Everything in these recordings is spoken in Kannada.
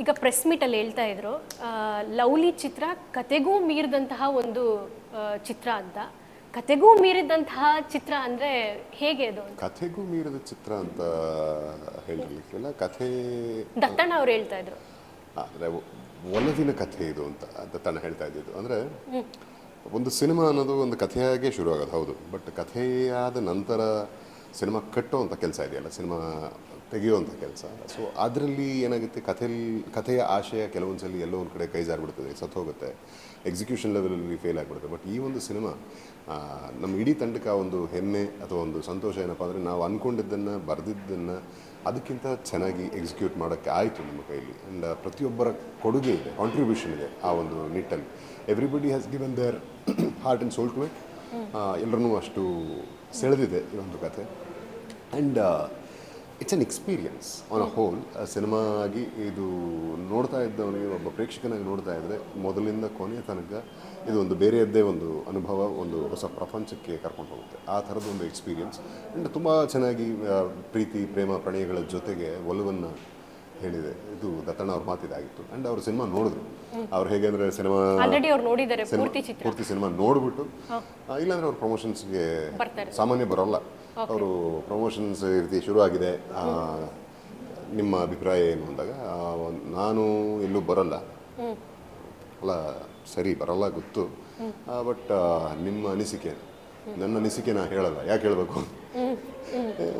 ಈಗ ಪ್ರೆಸ್ ಮೀಟಲ್ಲಿ ಹೇಳ್ತಾ ಇದ್ರು ಲವ್ಲಿ ಚಿತ್ರ ಕತೆಗೂ ಮೀರಿದಂತಹ ಒಂದು ಚಿತ್ರ ಅಂತ. ಕತೆಗೂ ಮೀರಿದಂತಹ ಚಿತ್ರ ಅಂದ್ರೆ ಹೇಗೆ ಅದು? ಕಥೆಗೂ ಮೀರಿದ ಚಿತ್ರ ಅಂತ ಹೇಳಿರ್ಲಿಕ್ಕಿಲ್ಲ. ಕಥೆ ದತ್ತಣ್ಣ ಅವ್ರು ಹೇಳ್ತಾ ಇದ್ರು. ಅಂದರೆ ಒಲವಿನ ಕಥೆ ಇದು ಅಂತ ದತ್ತಣ್ಣ ಹೇಳ್ತಾ ಇದ್ದಿದ್ದು. ಅಂದರೆ ಒಂದು ಸಿನಿಮಾ ಅನ್ನೋದು ಒಂದು ಕಥೆಯಾಗೆ ಶುರುವಾಗೋದು ಹೌದು. ಬಟ್ ಕಥೆಯಾದ ನಂತರ ಸಿನಿಮಾ ಕಟ್ಟುವಂಥ ಕೆಲಸ ಇದೆಯಲ್ಲ ಸಿನಿಮಾ ತೆಗೆಯುವಂಥ ಕೆಲಸ. ಸೊ ಅದರಲ್ಲಿ ಏನಾಗುತ್ತೆ? ಕಥೆಯಲ್ಲಿ ಕಥೆಯ ಆಶಯ ಕೆಲವೊಂದು ಸಲ ಎಲ್ಲೋ ಒಂದು ಕಡೆ ಕೈ ಜಾರಿಬಿಡ್ತದೆ ಸತ್ತು ಹೋಗುತ್ತೆ ಎಕ್ಸಿಕ್ಯೂಷನ್ ಲೆವೆಲಲ್ಲಿ ಫೇಲ್ ಆಗಿಬಿಡುತ್ತೆ. ಬಟ್ ಈ ಒಂದು ಸಿನಿಮಾ ನಮ್ಮ ಇಡೀ ತಂಡಕ್ಕೆ ಒಂದು ಹೆಮ್ಮೆ ಅಥವಾ ಒಂದು ಸಂತೋಷ ಏನಪ್ಪ ಅಂದರೆ ನಾವು ಅಂದ್ಕೊಂಡಿದ್ದನ್ನು ಬರೆದಿದ್ದನ್ನು ಅದಕ್ಕಿಂತ ಚೆನ್ನಾಗಿ ಎಕ್ಸಿಕ್ಯೂಟ್ ಮಾಡೋಕ್ಕೆ ಆಯಿತು ನಮ್ಮ ಕೈಲಿ. ಆ್ಯಂಡ್ ಪ್ರತಿಯೊಬ್ಬರ ಕೊಡುಗೆ ಇದೆ ಕಾಂಟ್ರಿಬ್ಯೂಷನ್ ಇದೆ ಆ ಒಂದು ನಿಟ್ಟಲ್ಲಿ. Everybody has given their heart and soul to it ಎಲ್ಲರನ್ನೂ ಅಷ್ಟು ಸೆಳೆದಿದೆ ಈ ಒಂದು ಕತೆ and it's an experience on a whole cinema ಆಗಿ ಇದು ನೋಡ್ತಾ ಇದ್ದವನಿಗೆ ಒಬ್ಬ ಪ್ರೇಕ್ಷಕನಾಗಿ ನೋಡ್ತಾ ಇದ್ದರೆ ಮೊದಲಿಂದ ಕೊನೆಯ ತನಕ ಇದು ಒಂದು ಬೇರೆಯದ್ದೇ ಒಂದು ಅನುಭವ, ಒಂದು ಹೊಸ ಪ್ರಪಂಚಕ್ಕೆ ಕರ್ಕೊಂಡು ಹೋಗುತ್ತೆ. ಆ ಥರದ ಒಂದು ಎಕ್ಸ್ಪೀರಿಯನ್ಸ್ ಆ್ಯಂಡ್ ತುಂಬ ಚೆನ್ನಾಗಿ ಪ್ರೀತಿ, ಪ್ರೇಮ, ಪ್ರಣಯಗಳ ಜೊತೆಗೆ ಒಲವನ್ನು ಹೇಳಿದೆ ಇದು ದತ್ತಣ್ಣ ಅವ್ರ ಮಾತಿದಾಗಿತ್ತು ಆ್ಯಂಡ್ ಅವ್ರ ಸಿನಿಮಾ ನೋಡಿದ್ರು. ಅವ್ರು ಹೇಗೆ ಅಂದರೆ ಸಿನಿಮಾ ಆಲ್ರೆಡಿ ಅವ್ರು ನೋಡಿದ್ದಾರೆ ಪೂರ್ತಿ ಚಿತ್ರ. ಪೂರ್ತಿ ಸಿನಿಮಾ ನೋಡ್ಬಿಟ್ಟು ಇಲ್ಲಾಂದ್ರೆ ಅವ್ರ ಪ್ರಮೋಷನ್ಸ್ಗೆ ಸಾಮಾನ್ಯ ಬರೋಲ್ಲ. ಅವರು ಪ್ರಮೋಷನ್ಸ್ ಈ ರೀತಿ ಶುರು ಆಗಿದೆ ನಿಮ್ಮ ಅಭಿಪ್ರಾಯ ಏನು ಅಂದಾಗ ನಾನು ಎಲ್ಲೂ ಬರಲ್ಲ. ಅಲ್ಲ ಸರಿ ಬರಲ್ಲ ಗೊತ್ತು. ಬಟ್ ನಿಮ್ಮ ಅನಿಸಿಕೆ ನನ್ನ ಅನಿಸಿಕೆ ನಾನು ಹೇಳಲ್ಲ. ಯಾಕೆ ಹೇಳಬೇಕು?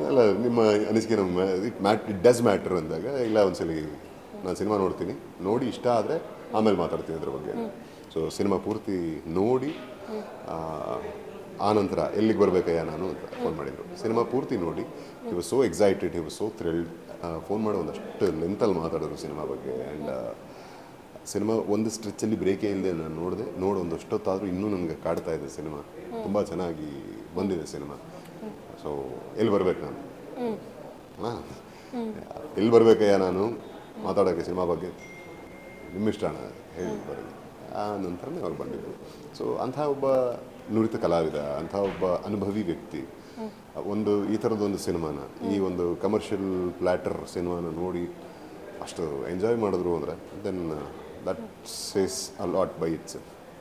ಅಲ್ಲ, ನಿಮ್ಮ ಅನಿಸಿಕೆ ನಮ್ಮ, it matter, it does matter ಅಂದಾಗ, ಇಲ್ಲ ಒಂದ್ಸಲಿ ನಾನು ಸಿನಿಮಾ ನೋಡ್ತೀನಿ. ನೋಡಿ, ಇಷ್ಟ ಆದರೆ ಆಮೇಲೆ ಮಾತಾಡ್ತೀನಿ ಅದ್ರ ಬಗ್ಗೆ. ಸೊ ಸಿನಿಮಾ ಪೂರ್ತಿ ನೋಡಿ ಆನಂತರ ಎಲ್ಲಿಗೆ ಬರಬೇಕಯ್ಯ ನಾನು ಅಂತ ಫೋನ್ ಮಾಡಿದರು. ಸಿನಿಮಾ ಪೂರ್ತಿ ನೋಡಿ. He was so excited he was so thrilled phone ಮಾಡಿ ಒಂದಷ್ಟು ಲೆಂತಲ್ಲಿ ಮಾತಾಡಿದ್ರು ಸಿನಿಮಾ ಬಗ್ಗೆ. ಆ್ಯಂಡ್ ಸಿನಿಮಾ ಒಂದು ಸ್ಟ್ರೆಚ್ಚಲ್ಲಿ ಬ್ರೇಕೇ ಇಲ್ಲದೆ ನಾನು ನೋಡಿದೆ. ನೋಡಿ ಒಂದಷ್ಟೊತ್ತಾದರೂ ಇನ್ನೂ ನನಗೆ ಕಾಡ್ತಾ ಇದೆ ಸಿನಿಮಾ. ತುಂಬ ಚೆನ್ನಾಗಿ ಬಂದಿದೆ ಸಿನಿಮಾ. ಸೊ ಎಲ್ಲಿ ಬರ್ಬೇಕು ನಾನು? ಹಾಂ. ಎಲ್ಲಿ ಬರ್ಬೇಕಯ್ಯ ನಾನು? ಮಾತಾಡೋಕ್ಕೆ ಸಿನಿಮಾ ಬಗ್ಗೆ? ನಿಮ್ಮಿಷ್ಟ ಅಣ್ಣ ಹೇಳಿ ಬರಲಿ ಆ ನಂತರನೇ ಅವ್ರು ಬಂದಿದ್ದರು ಸೊ ಅಂಥ ಒಬ್ಬ ನುರಿತ ಕಲಾವಿದ ಅಂಥ ಒಬ್ಬ ಅನುಭವಿ ವ್ಯಕ್ತಿ ಒಂದು ಈ ಥರದೊಂದು ಸಿನಿಮಾನ ಈ ಒಂದು ಕಮರ್ಷಿಯಲ್ ಪ್ಲ್ಯಾಟರ್ ಸಿನಿಮಾನ ನೋಡಿ ಅಷ್ಟು ಎಂಜಾಯ್ ಮಾಡಿದ್ರು ಅಂದರೆ then That says a lot by itself.